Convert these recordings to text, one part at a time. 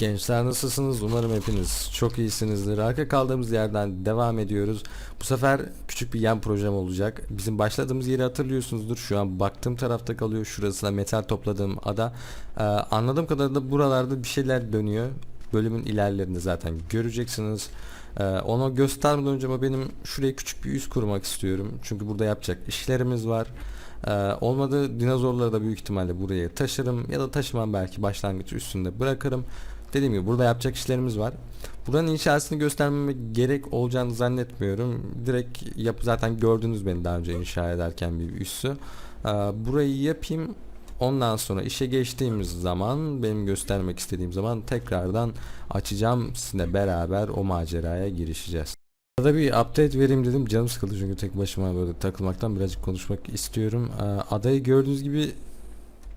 Gençler nasılsınız? Umarım hepiniz çok iyisinizdir. Arka kaldığımız yerden devam ediyoruz. Bu sefer küçük bir yan projem olacak. Bizim başladığımız yeri hatırlıyorsunuzdur. Şu an baktığım tarafta kalıyor. Şurasına metal topladığım ada. Ee, anladığım kadarıyla buralarda bir şeyler dönüyor. Bölümün ilerlerinde zaten göreceksiniz. Ee, ona göstermeden önce ama benim şuraya küçük bir üs kurmak istiyorum. Çünkü burada yapacak işlerimiz var. Ee, olmadı dinozorları da büyük ihtimalle buraya taşırım ya da taşımam belki başlangıç üstünde bırakırım. Dediğim gibi burada yapacak işlerimiz var. Buranın inşasını göstermeme gerek olacağını zannetmiyorum. Direkt yap zaten gördünüz beni daha önce inşa ederken bir üssü. Ee, burayı yapayım. Ondan sonra işe geçtiğimiz zaman benim göstermek istediğim zaman tekrardan açacağım sizinle beraber o maceraya girişeceğiz. Arada bir update vereyim dedim. Canım sıkıldı çünkü tek başıma böyle takılmaktan birazcık konuşmak istiyorum. Ee, adayı gördüğünüz gibi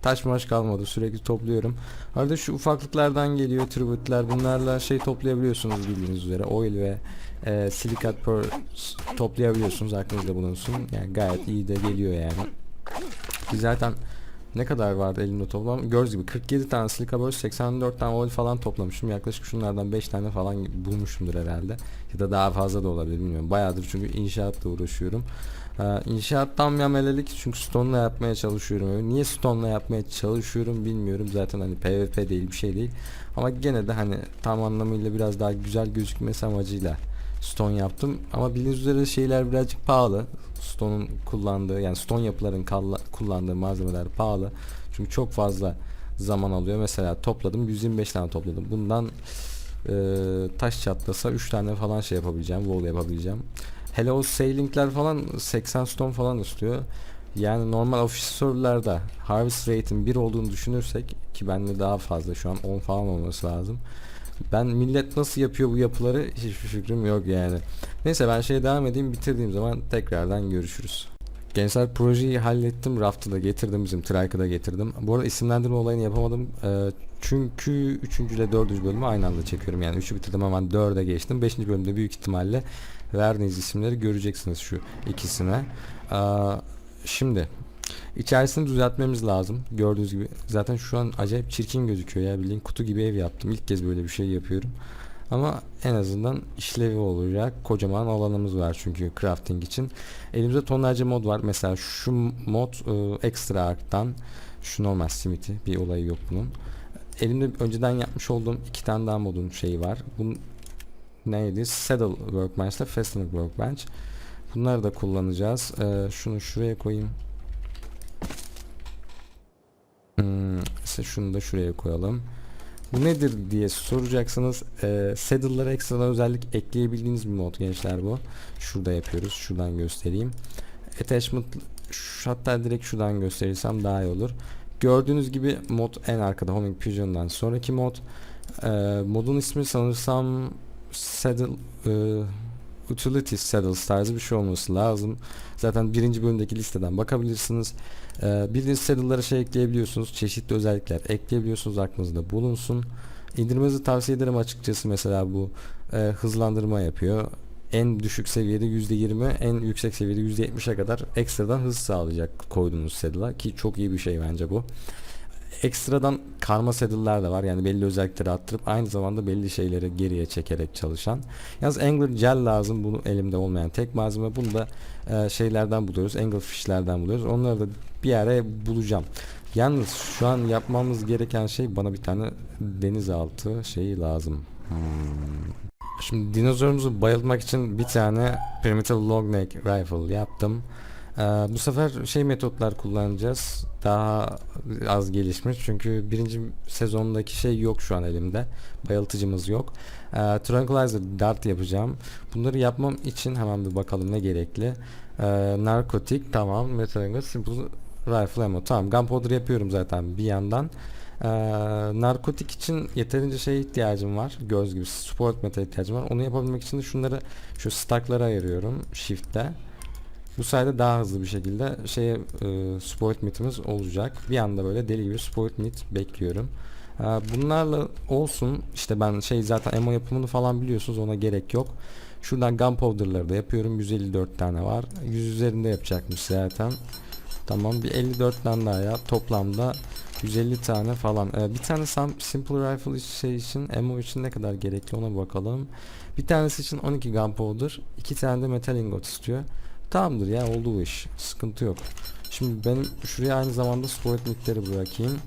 taş maş kalmadı. Sürekli topluyorum. Arada şu ufaklıklardan geliyor tributler. Bunlarla şey toplayabiliyorsunuz bildiğiniz üzere. Oil ve e, silikat pearl toplayabiliyorsunuz. Aklınızda bulunsun. Yani gayet iyi de geliyor yani. Ki zaten ne kadar vardı elimde toplam? Gördüğünüz gibi 47 tane silika pearl, 84 tane oil falan toplamışım. Yaklaşık şunlardan 5 tane falan bulmuşumdur herhalde. Ya da daha fazla da olabilir bilmiyorum. Bayağıdır çünkü inşaatla uğraşıyorum. Ee, inşaattan yamelelik çünkü stone'la yapmaya çalışıyorum. Niye stone'la yapmaya çalışıyorum bilmiyorum. Zaten hani PvP değil bir şey değil. Ama gene de hani tam anlamıyla biraz daha güzel gözükmesi amacıyla stone yaptım. Ama bildiğiniz üzere şeyler birazcık pahalı. Stone'un kullandığı yani stone yapıların kullandığı malzemeler pahalı. Çünkü çok fazla zaman alıyor. Mesela topladım 125 tane topladım. Bundan e, taş çatlasa 3 tane falan şey yapabileceğim. Wall yapabileceğim. Hele o sailingler falan 80 stone falan istiyor. Yani normal ofisörlerde harvest rate'in 1 olduğunu düşünürsek ki bende daha fazla şu an 10 falan olması lazım. Ben millet nasıl yapıyor bu yapıları hiçbir fikrim yok yani. Neyse ben şeye devam edeyim bitirdiğim zaman tekrardan görüşürüz. Gençler projeyi hallettim. Raft'ı da getirdim. Bizim Trike'ı da getirdim. Bu arada isimlendirme olayını yapamadım. Ee, çünkü 3. ile 4. bölümü aynı anda çekiyorum. Yani 3'ü bitirdim hemen 4'e geçtim. 5. bölümde büyük ihtimalle verdiğiniz isimleri göreceksiniz şu ikisine. Şimdi içerisini düzeltmemiz lazım. Gördüğünüz gibi zaten şu an acayip çirkin gözüküyor ya. Bildiğin kutu gibi ev yaptım. İlk kez böyle bir şey yapıyorum. Ama en azından işlevi olacak. Kocaman alanımız var çünkü crafting için. Elimizde tonlarca mod var. Mesela şu mod e, ekstra art'tan şu normal simiti bir olayı yok bunun. Elimde önceden yapmış olduğum iki tane daha modun şeyi var. Bunun neydi? Saddle Workbench ile Fastener Workbench. Bunları da kullanacağız. Ee, şunu şuraya koyayım. Hmm, ise şunu da şuraya koyalım. Bu nedir diye soracaksınız. Ee, saddle'lara ekstradan özellik ekleyebildiğiniz bir mod gençler bu. Şurada yapıyoruz. Şuradan göstereyim. Attachment hatta direkt şuradan gösterirsem daha iyi olur. Gördüğünüz gibi mod en arkada Homing Pigeon'dan sonraki mod. Ee, modun ismi sanırsam Saddle e, Utilities Saddles tarzı bir şey olması lazım. Zaten birinci bölümdeki listeden bakabilirsiniz. Ee, bildiğiniz saddle'lara şey ekleyebiliyorsunuz. Çeşitli özellikler ekleyebiliyorsunuz. Aklınızda bulunsun. İndirmenizi tavsiye ederim açıkçası. Mesela bu e, hızlandırma yapıyor. En düşük seviyede %20, en yüksek seviyede %70'e kadar ekstradan hız sağlayacak koyduğunuz saddle'a ki çok iyi bir şey bence bu. Ekstradan karma saddle'lar da var. Yani belli özellikleri arttırıp aynı zamanda belli şeyleri geriye çekerek çalışan. Yalnız Angler Gel lazım. Bunu elimde olmayan tek malzeme. Bunu da e, şeylerden buluyoruz. Anglerfish'lerden buluyoruz. Onları da bir yere bulacağım. Yalnız şu an yapmamız gereken şey bana bir tane denizaltı şeyi lazım. Hmm. Şimdi dinozorumuzu bayıltmak için bir tane primitive long neck rifle yaptım. Ee, bu sefer şey metotlar kullanacağız. Daha az gelişmiş. Çünkü birinci sezondaki şey yok şu an elimde. Bayıltıcımız yok. Ee, tranquilizer dart yapacağım. Bunları yapmam için hemen bir bakalım ne gerekli. Ee, narkotik tamam. Metal simple rifle ammo tamam. Gunpowder yapıyorum zaten bir yandan. Ee, narkotik için yeterince şey ihtiyacım var. Göz gibi support metal ihtiyacım var. Onu yapabilmek için de şunları şu stacklara ayırıyorum shift'te. Bu sayede daha hızlı bir şekilde şeye e, support meet'imiz olacak. Bir anda böyle deli gibi support meet bekliyorum. E, bunlarla olsun işte ben şey zaten emo yapımını falan biliyorsunuz ona gerek yok. Şuradan gunpowder'ları da yapıyorum. 154 tane var. 100 üzerinde yapacakmış zaten. Tamam bir 54 tane daha yap. Toplamda 150 tane falan. Ee, bir tane simple rifle şey için ammo için ne kadar gerekli ona bakalım. Bir tanesi için 12 gunpowder, iki tane de metal ingot istiyor. Tamamdır ya oldu bu iş. Sıkıntı yok. Şimdi benim şuraya aynı zamanda spoiled meatleri bırakayım.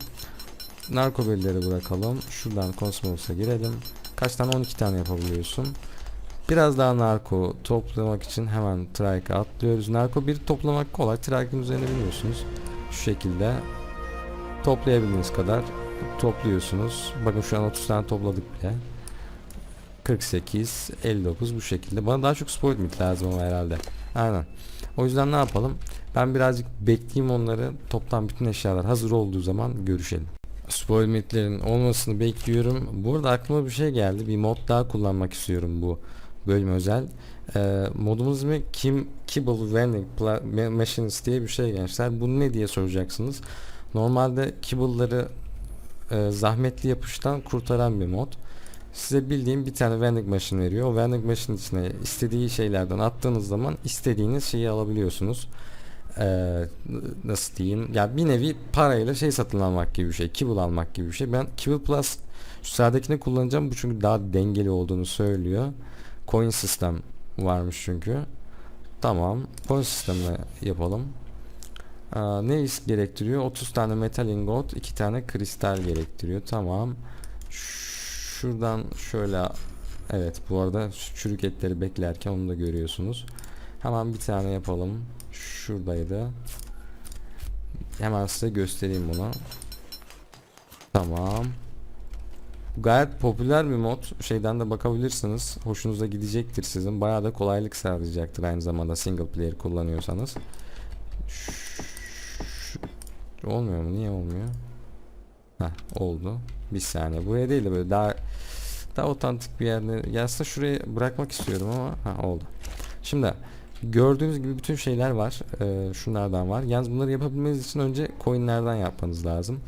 Narko bellileri bırakalım. Şuradan Cosmos'a girelim. Kaç tane? 12 tane yapabiliyorsun. Biraz daha narko toplamak için hemen trike'a atlıyoruz. Narko bir toplamak kolay. Trike'ın üzerine biniyorsunuz. Şu şekilde toplayabildiğiniz kadar topluyorsunuz. Bakın şu an 30 tane topladık bile. 48, 59 bu şekilde. Bana daha çok spoiled meat lazım ama herhalde. Aynen. O yüzden ne yapalım? Ben birazcık bekleyeyim onları. Toptan bütün eşyalar hazır olduğu zaman görüşelim. Spoil meatlerin olmasını bekliyorum. Burada aklıma bir şey geldi. Bir mod daha kullanmak istiyorum bu bölüm özel. Ee, modumuz ismi Kim Kibble Vending Machines diye bir şey gençler. Bu ne diye soracaksınız. Normalde kibble'ları e, zahmetli yapıştan kurtaran bir mod. Size bildiğim bir tane vending machine veriyor. O vending machine içine istediği şeylerden attığınız zaman istediğiniz şeyi alabiliyorsunuz. Ee, nasıl diyeyim? Ya bir nevi parayla şey satın almak gibi bir şey. Kibble almak gibi bir şey. Ben Kibble Plus şu sağdakini kullanacağım. Bu çünkü daha dengeli olduğunu söylüyor. Coin sistem varmış çünkü. Tamam. Coin sistemle yapalım. Aa, ne is gerektiriyor? 30 tane metal ingot, 2 tane kristal gerektiriyor. Tamam. Şuradan şöyle Evet bu arada çürük etleri beklerken onu da görüyorsunuz. Hemen bir tane yapalım. Şuradaydı. Hemen size göstereyim bunu. Tamam. Gayet popüler bir mod. Şeyden de bakabilirsiniz. Hoşunuza gidecektir sizin. Bayağı da kolaylık sağlayacaktır aynı zamanda single player kullanıyorsanız. Olmuyor mu? Niye olmuyor? Heh, oldu. Bir saniye. Buraya değil de böyle daha daha otantik bir yerde. Ya aslında şuraya bırakmak istiyorum ama ha oldu. Şimdi gördüğünüz gibi bütün şeyler var. Ee, şunlardan var. Yalnız bunları yapabilmeniz için önce coinlerden yapmanız lazım.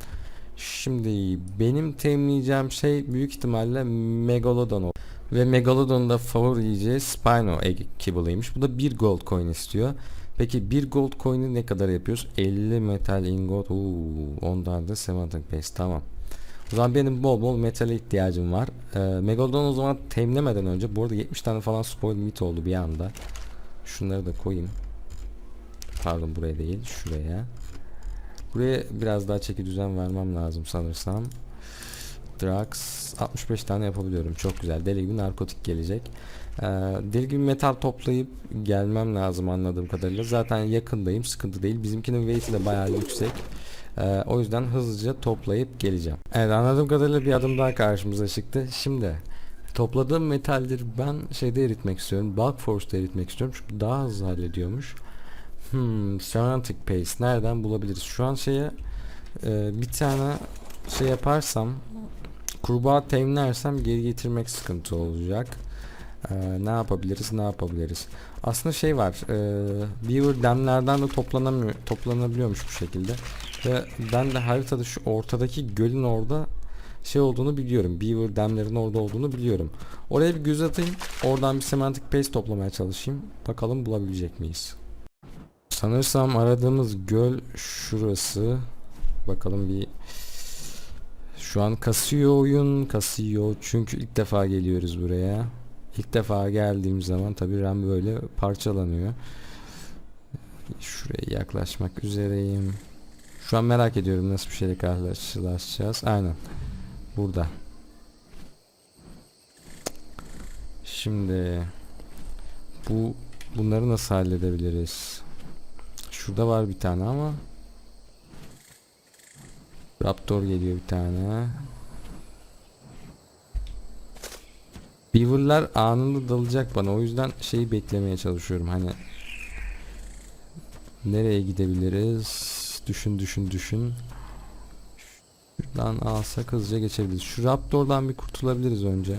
Şimdi benim temizleyeceğim şey büyük ihtimalle Megalodon o. Ve Megalodon'un da favori yiyeceği Spino Kibble'ıymış. Bu da 1 gold coin istiyor. Peki 1 gold coin'i ne kadar yapıyoruz? 50 metal ingot. Uuu, ondan da semantic paste. Tamam. O zaman benim bol bol metale ihtiyacım var. Ee, Megalodon o zaman temlemeden önce bu arada 70 tane falan spoil meat oldu bir anda. Şunları da koyayım. Pardon buraya değil şuraya. Buraya biraz daha çeki düzen vermem lazım sanırsam. Drugs 65 tane yapabiliyorum. Çok güzel. Deli gibi narkotik gelecek. Ee, deli gibi metal toplayıp gelmem lazım anladığım kadarıyla. Zaten yakındayım. Sıkıntı değil. Bizimkinin weight'i de bayağı yüksek. Ee, o yüzden hızlıca toplayıp geleceğim. Evet anladığım kadarıyla bir adım daha karşımıza çıktı. Şimdi topladığım metalleri ben şeyde eritmek istiyorum. Bulk Force'da eritmek istiyorum. Çünkü daha hızlı hallediyormuş. Hmm, Semantic Paste nereden bulabiliriz? Şu an şeye e, bir tane şey yaparsam kurbağa temlersem geri getirmek sıkıntı olacak. E, ne yapabiliriz? Ne yapabiliriz? Aslında şey var. E, Beaver demlerden de toplanamıyor, toplanabiliyormuş bu şekilde. Ve ben de haritada şu ortadaki gölün orada şey olduğunu biliyorum. Beaver demlerin orada olduğunu biliyorum. Oraya bir göz atayım. Oradan bir semantic paste toplamaya çalışayım. Bakalım bulabilecek miyiz? Sanırsam aradığımız göl şurası. Bakalım bir şu an kasıyor oyun kasıyor çünkü ilk defa geliyoruz buraya. İlk defa geldiğim zaman tabi RAM böyle parçalanıyor. Şuraya yaklaşmak üzereyim. Şu an merak ediyorum nasıl bir şeyle karşılaşacağız. Aynen. Burada. Şimdi bu bunları nasıl halledebiliriz? Şurada var bir tane ama Raptor geliyor bir tane. Beaver'lar anında dalacak bana. O yüzden şeyi beklemeye çalışıyorum. Hani nereye gidebiliriz? Düşün düşün düşün. Şuradan alsak hızlıca geçebiliriz. Şu Raptor'dan bir kurtulabiliriz önce.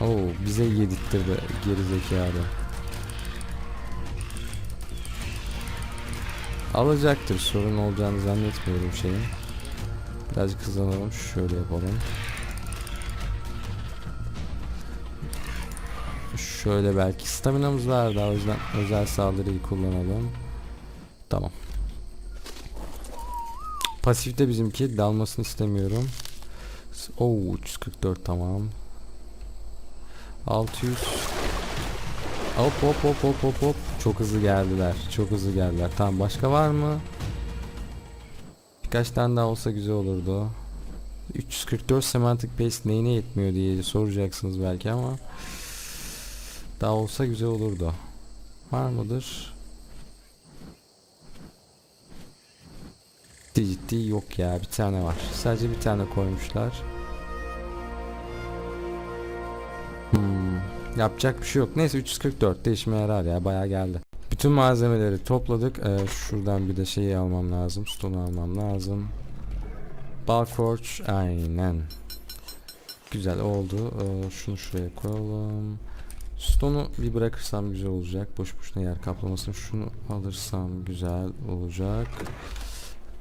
Oo bize yedirttirdi geri zekalı. Alacaktır sorun olacağını zannetmiyorum şeyin. Birazcık hızlanalım şöyle yapalım. Şöyle belki staminamız var da o yüzden özel saldırıyı kullanalım. Tamam. Pasifte bizimki dalmasını istemiyorum. Oo 344 tamam. 600 Hop hop hop hop hop hop. Çok hızlı geldiler. Çok hızlı geldiler. Tamam başka var mı? Birkaç tane daha olsa güzel olurdu. 344 semantic paste neyine yetmiyor diye soracaksınız belki ama daha olsa güzel olurdu. Var mıdır? Ciddi ciddi yok ya bir tane var. Sadece bir tane koymuşlar. Hmm, yapacak bir şey yok. Neyse 344 de işime yarar ya bayağı geldi. Bütün malzemeleri topladık. Ee, şuradan bir de şeyi almam lazım. Stone almam lazım. Balforge aynen. Güzel oldu. Ee, şunu şuraya koyalım. Stone'u bir bırakırsam güzel olacak. Boş boşuna yer kaplamasın. Şunu alırsam güzel olacak.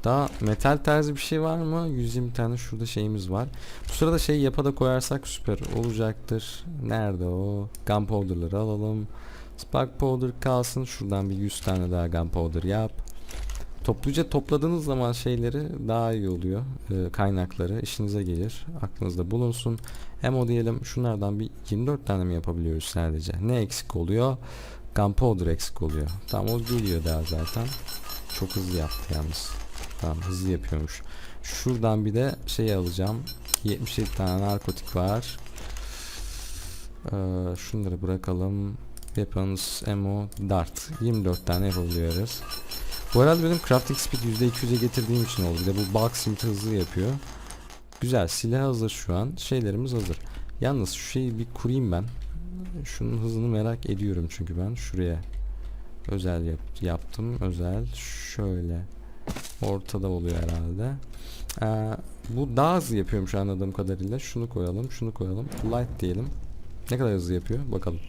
Daha metal tarzı bir şey var mı? 120 tane şurada şeyimiz var. Bu sırada şey yapa da koyarsak süper olacaktır. Nerede o? Gunpowder'ları alalım. Spark powder kalsın. Şuradan bir 100 tane daha gunpowder yap. Topluca topladığınız zaman şeyleri daha iyi oluyor. Ee, kaynakları işinize gelir. Aklınızda bulunsun. Hem o diyelim şunlardan bir 24 tane mi yapabiliyoruz sadece? Ne eksik oluyor? Gunpowder eksik oluyor. Tamam o geliyor daha zaten. Çok hızlı yaptı yalnız. Tamam hızlı yapıyormuş. Şuradan bir de şey alacağım. 77 tane narkotik var. Ee, şunları bırakalım. Weapons, ammo, dart. 24 tane yapabiliyoruz. Bu arada benim crafting speed %200'e getirdiğim için oldu. Bir de bu bulk smith hızlı yapıyor. Güzel silah hazır şu an. Şeylerimiz hazır. Yalnız şu şeyi bir kurayım ben. Şunun hızını merak ediyorum çünkü ben. Şuraya özel yap yaptım. Özel şöyle ortada oluyor herhalde. Ee, bu daha hızlı yapıyormuş anladığım kadarıyla. Şunu koyalım, şunu koyalım. Light diyelim. Ne kadar hızlı yapıyor? Bakalım.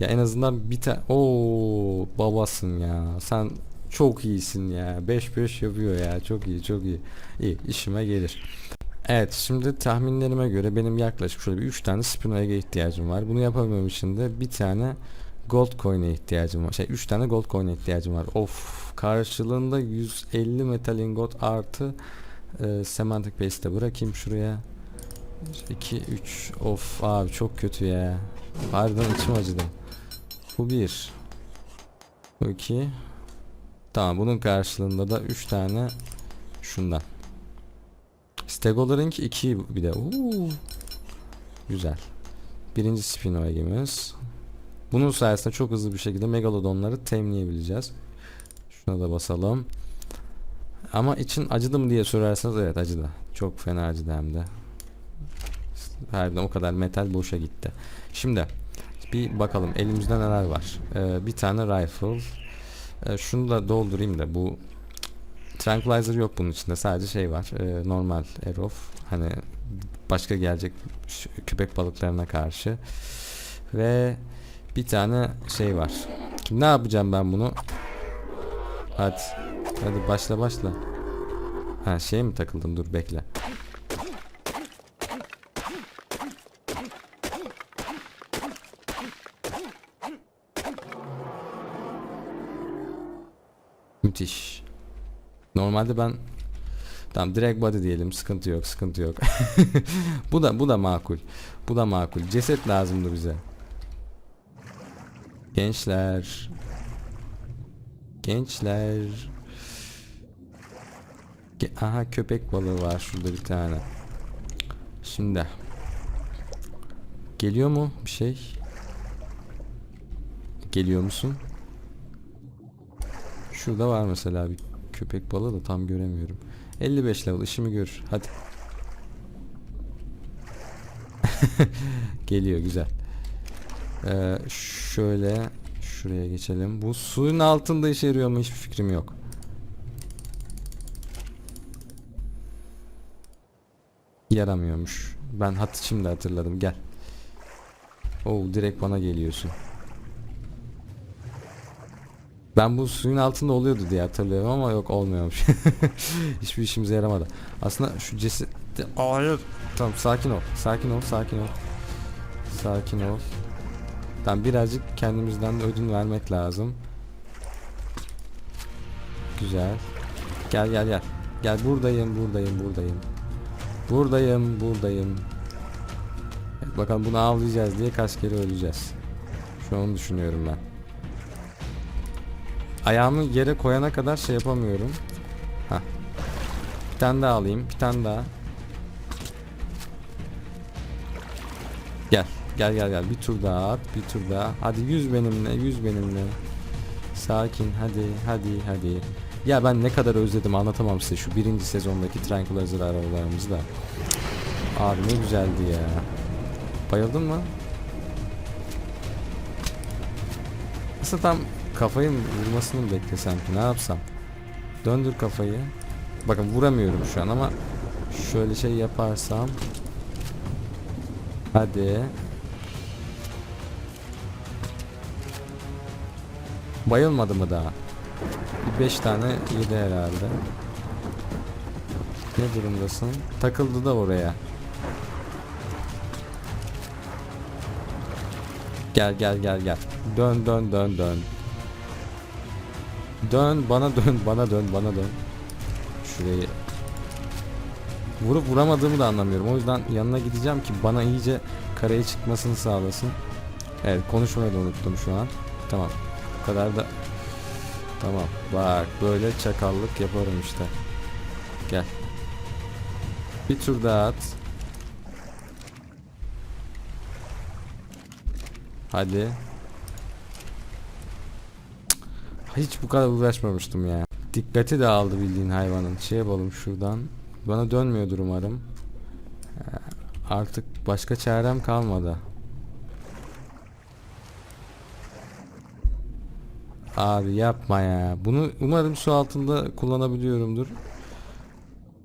Ya en azından bir tane... Oo babasın ya. Sen çok iyisin ya. 5-5 yapıyor ya. Çok iyi, çok iyi. İyi, işime gelir. Evet, şimdi tahminlerime göre benim yaklaşık şöyle bir 3 tane spin egg'e ihtiyacım var. Bunu yapabilmem için de bir tane gold coin'e ihtiyacım var. Şey 3 tane gold coin'e ihtiyacım var. Of, karşılığında 150 metal ingot artı e, semantic paste'e bırakayım şuraya. 2 3 of abi çok kötü ya. Harbiden içim acıdı. Bu bir. Bu iki. Tamam bunun karşılığında da 3 tane şundan. Stegolarınki 2 bir de. Oo. Güzel. Birinci spin egimiz. Bunun sayesinde çok hızlı bir şekilde megalodonları temleyebileceğiz. Şuna da basalım. Ama için acıdı mı diye sorarsanız evet acıdı. Çok fena acıdı hem de. Harbiden o kadar metal boşa gitti. Şimdi bir bakalım elimizde neler var. Ee, bir tane rifle. Ee, şunu da doldurayım da bu tranquilizer yok bunun içinde. Sadece şey var. Ee, normal arrow. Hani başka gelecek köpek balıklarına karşı. Ve bir tane şey var. Ne yapacağım ben bunu? Hadi. Hadi başla başla. Ha şeye mi takıldım? Dur bekle. Müthiş. Normalde ben Tamam direkt body diyelim sıkıntı yok sıkıntı yok. bu da bu da makul. Bu da makul. Ceset lazımdı bize. Gençler. Gençler. Ge- Aha köpek balığı var şurada bir tane. Şimdi. Geliyor mu bir şey? Geliyor musun? Şurada var mesela bir köpek balığı da tam göremiyorum. 55 level işimi görür. Hadi. Geliyor güzel. Ee, şöyle şuraya geçelim. Bu suyun altında işe yarıyor mu hiçbir fikrim yok. Yaramıyormuş. Ben hat şimdi hatırladım. Gel. Oo direkt bana geliyorsun. Ben bu suyun altında oluyordu diye hatırlıyorum ama yok olmuyormuş. Hiçbir işimize yaramadı. Aslında şu ceset... Hayır. Tamam sakin ol. Sakin ol. Sakin ol. Sakin ol. Tamam birazcık kendimizden de ödün vermek lazım. Güzel. Gel gel gel. Gel buradayım buradayım buradayım. Buradayım buradayım. Evet, bakalım bunu avlayacağız diye kaç kere öleceğiz. Şu an onu düşünüyorum ben. Ayağımı yere koyana kadar şey yapamıyorum. Hah. Bir tane daha alayım. Bir tane daha. Gel. Gel gel gel. Bir tur daha at. Bir tur daha. Hadi yüz benimle. Yüz benimle. Sakin. Hadi. Hadi. Hadi. Ya ben ne kadar özledim anlatamam size şu birinci sezondaki Tranquilizer arabalarımızı da. Abi ne güzeldi ya. Bayıldın mı? Aslında tam kafayı vurmasını beklesem ki ne yapsam? Döndür kafayı. Bakın vuramıyorum şu an ama şöyle şey yaparsam Hadi. Bayılmadı mı daha? Bir 5 tane yedi herhalde. Ne durumdasın? Takıldı da oraya. Gel gel gel gel. Dön dön dön dön. Dön bana dön bana dön bana dön. Şurayı Vurup vuramadığımı da anlamıyorum. O yüzden yanına gideceğim ki bana iyice karaya çıkmasını sağlasın. Evet konuşmayı da unuttum şu an. Tamam. Bu kadar da Tamam. Bak böyle çakallık yaparım işte. Gel. Bir tur daha at. Hadi. Hiç bu kadar uğraşmamıştım ya. Dikkati de aldı bildiğin hayvanın. Şey yapalım şuradan. Bana dönmüyordur umarım. Ee, Artık başka çarem kalmadı. Abi yapma ya. Bunu umarım su altında kullanabiliyorumdur.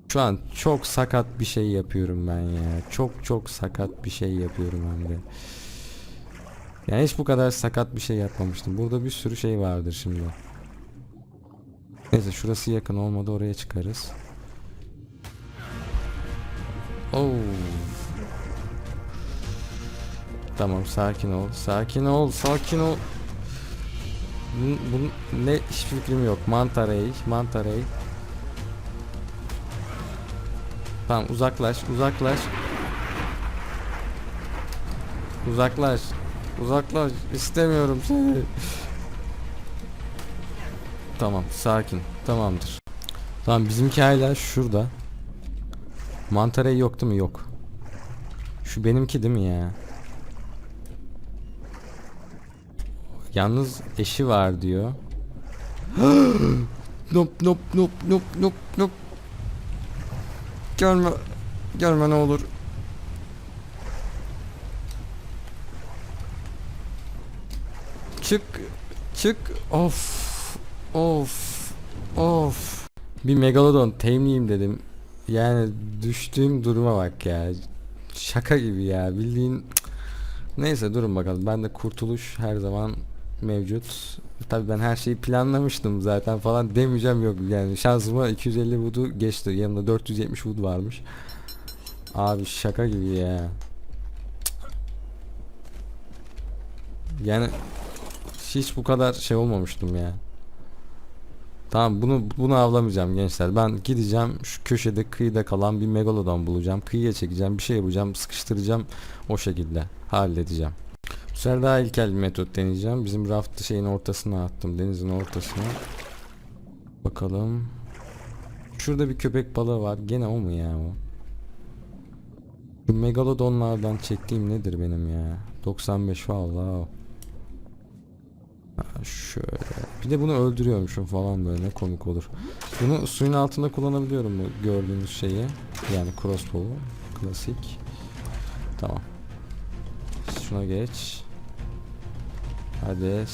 Şu an çok sakat bir şey yapıyorum ben ya. Çok çok sakat bir şey yapıyorum hem de. Yani hiç bu kadar sakat bir şey yapmamıştım. Burada bir sürü şey vardır şimdi. Neyse şurası yakın olmadı oraya çıkarız. Oo. Tamam sakin ol. Sakin ol. Sakin ol. Bunun, bunun ne hiçbir fikrim yok. Mantarey, Mantarey. Tamam uzaklaş, uzaklaş. Uzaklaş. Uzaklaş. İstemiyorum seni. Tamam, sakin. Tamamdır. Tamam bizimki hala şurada. Mantarey yok değil mi? Yok. Şu benimki değil mi ya? Yalnız eşi var diyor. nop nop nop nop nop nop. Gelme. Gelme ne olur. Çık. Çık. Of. Of. Of. Bir megalodon temleyeyim dedim. Yani düştüğüm duruma bak ya. Şaka gibi ya. Bildiğin Neyse durun bakalım. Ben de kurtuluş her zaman mevcut. Tabii ben her şeyi planlamıştım zaten falan demeyeceğim yok. Yani şansıma 250 wood'u geçti. Yanında 470 wood varmış. Abi şaka gibi ya. Yani hiç bu kadar şey olmamıştım ya. Tamam bunu bunu avlamayacağım gençler. Ben gideceğim şu köşede kıyıda kalan bir megalodon bulacağım. Kıyıya çekeceğim bir şey yapacağım. Sıkıştıracağım o şekilde halledeceğim. Bu sefer daha ilkel bir metot deneyeceğim. Bizim raftı şeyin ortasına attım. Denizin ortasına. Bakalım. Şurada bir köpek balığı var. Gene o mu ya o? Şu megalodonlardan çektiğim nedir benim ya? 95 vallahi o. Ha, şöyle. Bir de bunu öldürüyormuşum falan böyle komik olur. Bunu suyun altında kullanabiliyorum bu gördüğünüz şeyi. Yani crossbow'u. Klasik. Tamam. Şuna geç. Hadi.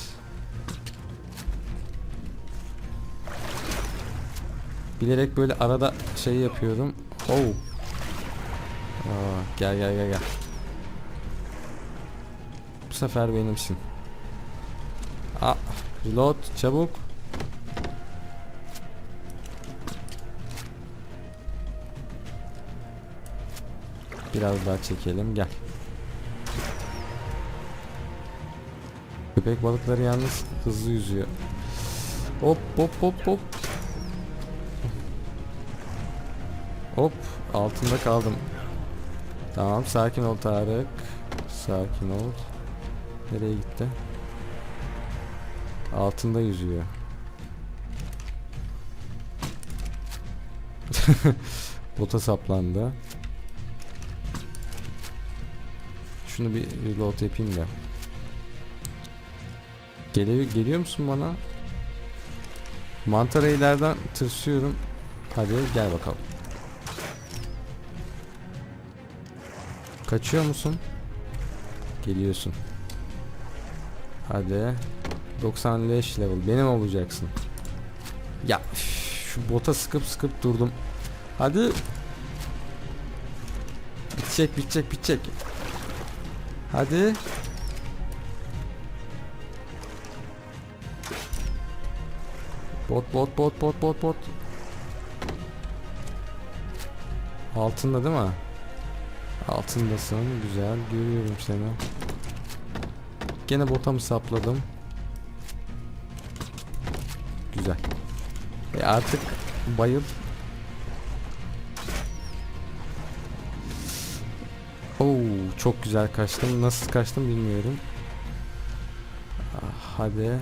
Bilerek böyle arada şey yapıyorum. Oh. Aa, gel gel gel gel. Bu sefer benimsin. Aa, reload çabuk. Biraz daha çekelim gel. Köpek balıkları yalnız hızlı yüzüyor. Hop hop hop hop. Hop altında kaldım. Tamam sakin ol Tarık. Sakin ol. Nereye gitti? Altında yüzüyor. Bota saplandı. Şunu bir reload yapayım da. Geliyor, geliyor musun bana? Mantar ileriden tırsıyorum. Hadi gel bakalım. Kaçıyor musun? Geliyorsun. Hadi. 95 level. Benim olacaksın. Ya şu bota sıkıp sıkıp durdum. Hadi. Bitecek bitecek bitecek. Hadi. Bot bot bot bot bot bot. Altında değil mi? Altındasın. Güzel. Görüyorum seni. Gene bota mı sapladım? Güzel. E artık bayıl. Oo, çok güzel kaçtım. Nasıl kaçtım bilmiyorum. Ah, Hadi.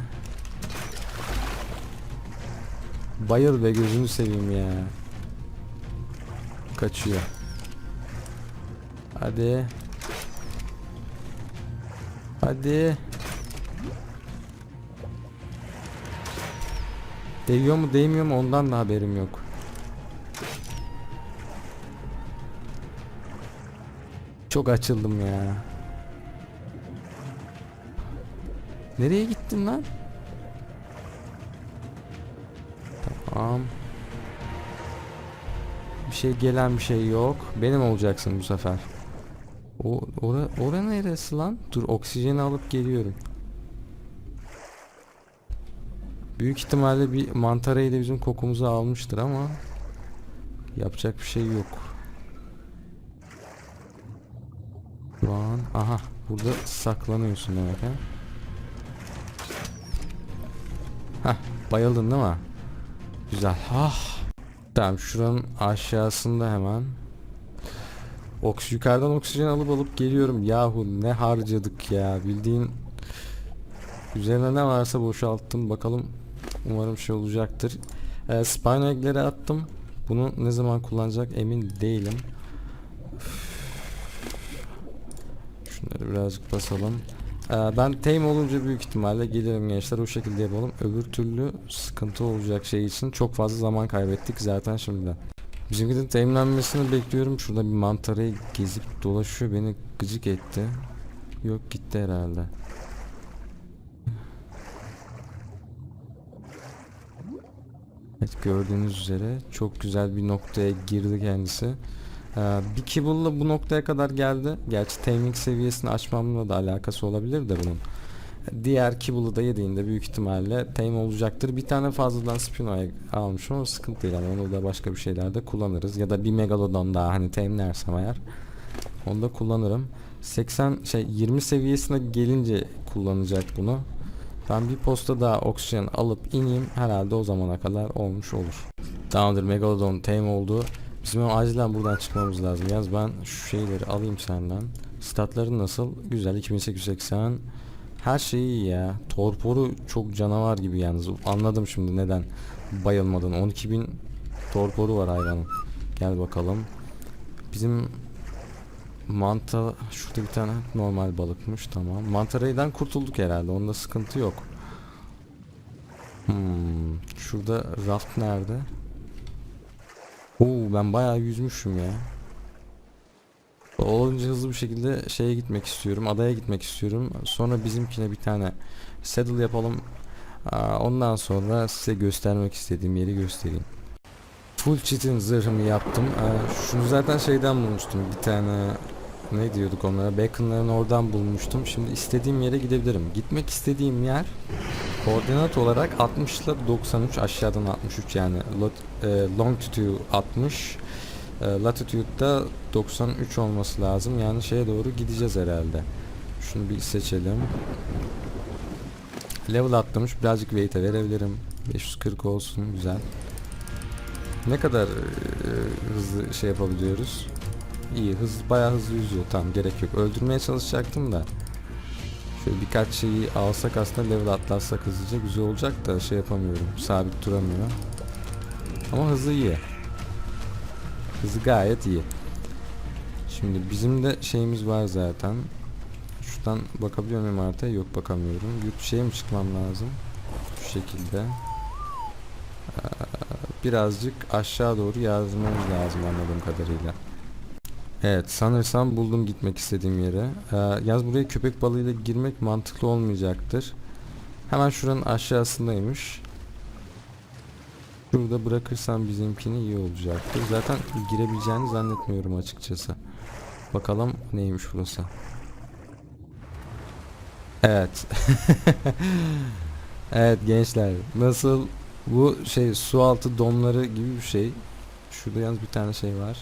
Bayıl be gözünü seveyim ya. Kaçıyor. Hadi. Hadi. Değiyor mu değmiyor mu ondan da haberim yok. Çok açıldım ya. Nereye gittin lan? Tamam. Bir şey gelen bir şey yok. Benim olacaksın bu sefer. O ora ora neresi lan? Dur oksijeni alıp geliyorum. Büyük ihtimalle bir mantara ile bizim kokumuzu almıştır ama yapacak bir şey yok. Şu an aha burada saklanıyorsun demek ha. Hah bayıldın değil mi? Güzel. Ah. Tamam şuranın aşağısında hemen. Oks yukarıdan oksijen alıp alıp geliyorum. Yahu ne harcadık ya. Bildiğin üzerine ne varsa boşalttım. Bakalım umarım şey olacaktır. Ee, spine egg'leri attım. Bunu ne zaman kullanacak emin değilim. Şunları birazcık basalım. Ee, ben tame olunca büyük ihtimalle gelirim gençler o şekilde yapalım. Öbür türlü sıkıntı olacak şey için çok fazla zaman kaybettik zaten şimdiden. Bizimkinin teminlenmesini bekliyorum. Şurada bir mantarayı gezip dolaşıyor. Beni gıcık etti. Yok gitti herhalde. Evet gördüğünüz üzere çok güzel bir noktaya girdi kendisi. Ee, bir Kibble'la bu noktaya kadar geldi. Gerçi taming seviyesini açmamla da alakası olabilir de bunun. Diğer Kibble'ı da yediğinde büyük ihtimalle tame olacaktır. Bir tane fazladan Spino'ya almışım ama sıkıntı değil. Yani onu da başka bir şeylerde kullanırız. Ya da bir Megalodon daha hani tamelersem eğer. Onu da kullanırım. 80 şey 20 seviyesine gelince kullanacak bunu. Ben bir posta daha oksijen alıp ineyim. Herhalde o zamana kadar olmuş olur. Tamamdır Megalodon tame oldu. Bizim acilen buradan çıkmamız lazım. Yaz ben şu şeyleri alayım senden. Statların nasıl? Güzel 2880. Her şey iyi ya. Torporu çok canavar gibi yalnız. Anladım şimdi neden bayılmadın. 12.000 torporu var hayvanın. Gel bakalım. Bizim manta şurada bir tane normal balıkmış tamam. Mantaraydan kurtulduk herhalde. Onda sıkıntı yok. Hmm, şurada raft nerede? Oo ben bayağı yüzmüşüm ya. Olunca hızlı bir şekilde şeye gitmek istiyorum. Adaya gitmek istiyorum. Sonra bizimkine bir tane saddle yapalım. Aa, Ondan sonra size göstermek istediğim yeri göstereyim. Full cheat'in zırhımı yaptım. Aa, Şunu zaten şeyden bulmuştum. Bir tane ne diyorduk onlara? Bacon'ların oradan bulmuştum. Şimdi istediğim yere gidebilirim. Gitmek istediğim yer koordinat olarak 60 ile 93 aşağıdan 63 yani lot, e, longitude 60 e, latitude'da 93 olması lazım. Yani şeye doğru gideceğiz herhalde. Şunu bir seçelim. Level atlamış. Birazcık weight'e verebilirim. 540 olsun. Güzel. Ne kadar e, hızlı şey yapabiliyoruz? İyi hız bayağı hızlı yüzüyor. Tamam gerek yok. Öldürmeye çalışacaktım da. Şöyle birkaç şeyi alsak aslında level atlatsak hızlıca güzel olacak da şey yapamıyorum. Sabit duramıyor. Ama hızı iyi. Hızı gayet iyi. Şimdi bizim de şeyimiz var zaten. Şuradan bakabiliyor muyum haritaya? Yok bakamıyorum. Yurt şeye mi çıkmam lazım? Şu şekilde. Ee, birazcık aşağı doğru yazdırmamız lazım anladığım kadarıyla. Evet sanırsam buldum gitmek istediğim yere. Ee, yalnız buraya köpek balığıyla girmek mantıklı olmayacaktır. Hemen şuranın aşağısındaymış. Şurada bırakırsam bizimkini iyi olacaktır. Zaten girebileceğini zannetmiyorum açıkçası. Bakalım neymiş burası. Evet. evet gençler. Nasıl bu şey su altı domları gibi bir şey. Şurada yalnız bir tane şey var.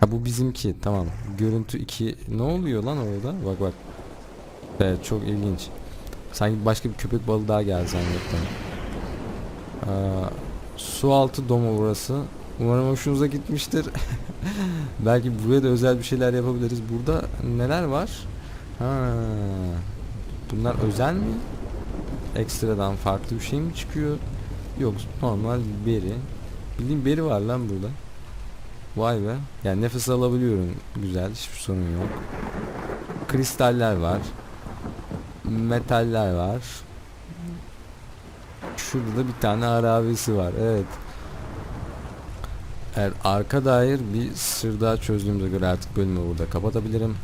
Ha bu bizimki tamam. Görüntü 2 ne oluyor lan orada? Bak bak. Evet çok ilginç. Sanki başka bir köpek balığı daha geldi zannettim. Aa, su altı domu burası. Umarım hoşunuza gitmiştir. Belki buraya da özel bir şeyler yapabiliriz. Burada neler var? Ha, bunlar özel mi? Ekstradan farklı bir şey mi çıkıyor? Yok normal beri. Bildiğin beri var lan burada. Vay be. Yani nefes alabiliyorum. Güzel. Hiçbir sorun yok. Kristaller var. Metaller var. Şurada da bir tane arabesi var. Evet. Evet arka dair bir sır daha çözdüğümüze göre artık bölümü burada kapatabilirim.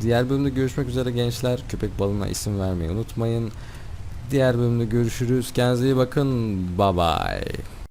Diğer bölümde görüşmek üzere gençler. Köpek balığına isim vermeyi unutmayın. Diğer bölümde görüşürüz. Kendinize iyi bakın. Bye bye.